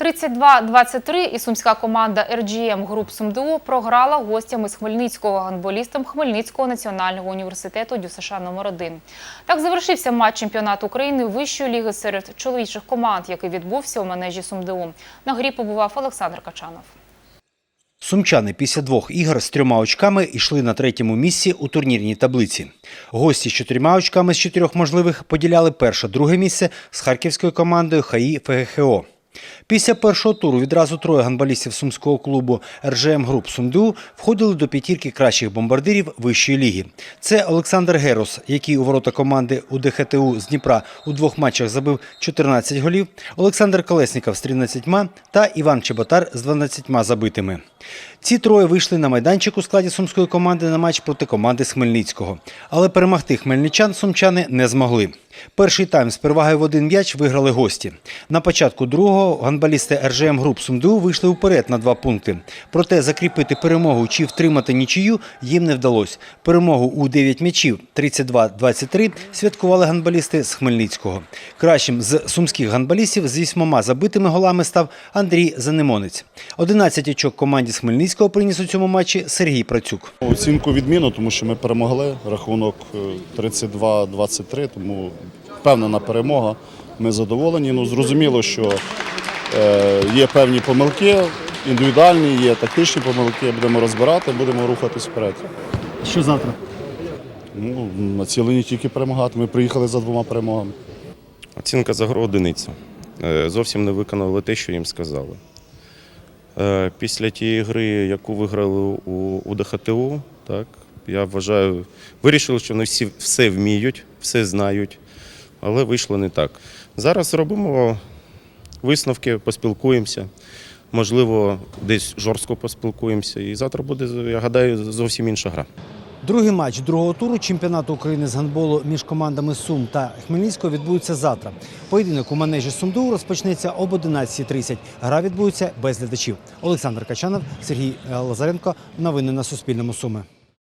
32-23 і сумська команда RGM Груп СумДУ програла гостям із Хмельницького гандболістам Хмельницького національного університету ДЮСШ номер 1 Так завершився матч чемпіонату України вищої ліги серед чоловічих команд, який відбувся у манежі СумДУ. На грі побував Олександр Качанов. Сумчани після двох ігор з трьома очками йшли на третьому місці у турнірній таблиці. Гості з чотирма очками з чотирьох можливих поділяли перше-друге місце з харківською командою ХАІ ФГХО. Після першого туру відразу троє гандболістів сумського клубу РЖМ Груп СумДУ входили до п'ятірки кращих бомбардирів вищої ліги. Це Олександр Герос, який у ворота команди УДХТУ з Дніпра у двох матчах забив 14 голів, Олександр Колесніков з 13 та Іван Чеботар з 12 забитими. Ці троє вийшли на майданчик у складі сумської команди на матч проти команди з Хмельницького. Але перемогти хмельничан сумчани не змогли. Перший тайм з перевагою в один м'яч виграли гості. На початку другого гандболісти РЖМ Груп СумДУ вийшли вперед на два пункти. Проте закріпити перемогу чи втримати нічию їм не вдалося. Перемогу у 9 м'ячів 32-23 святкували гандболісти з Хмельницького. Кращим з сумських гандболістів з вісьмома забитими голами став Андрій Занемонець. 11 очок команді з Хмельницького приніс у цьому матчі Сергій Працюк. Оцінку відміну, тому що ми перемогли. Рахунок е, 32-23, тому впевнена перемога. Ми задоволені. Ну, зрозуміло, що е, є певні помилки, індивідуальні, є тактичні помилки. Будемо розбирати, будемо рухатись вперед. Що завтра? Ну, націлені тільки перемагати. Ми приїхали за двома перемогами. Оцінка за гру одиниця. Е, Зовсім не виконали те, що їм сказали. Е, Після тієї гри, яку виграли у ДХТУ, так, я вважаю, вирішили, що вони всі все вміють, все знають, але вийшло не так. Зараз робимо висновки, поспілкуємося. Можливо, десь жорстко поспілкуємося. І завтра буде, я гадаю, зовсім інша гра. Другий матч другого туру чемпіонату України з гандболу між командами Сум та Хмельницького відбудеться завтра. Поєдинок у манежі Сумду розпочнеться об 11.30. Гра відбудеться без глядачів. Олександр Качанов, Сергій Лазаренко. Новини на Суспільному Суми.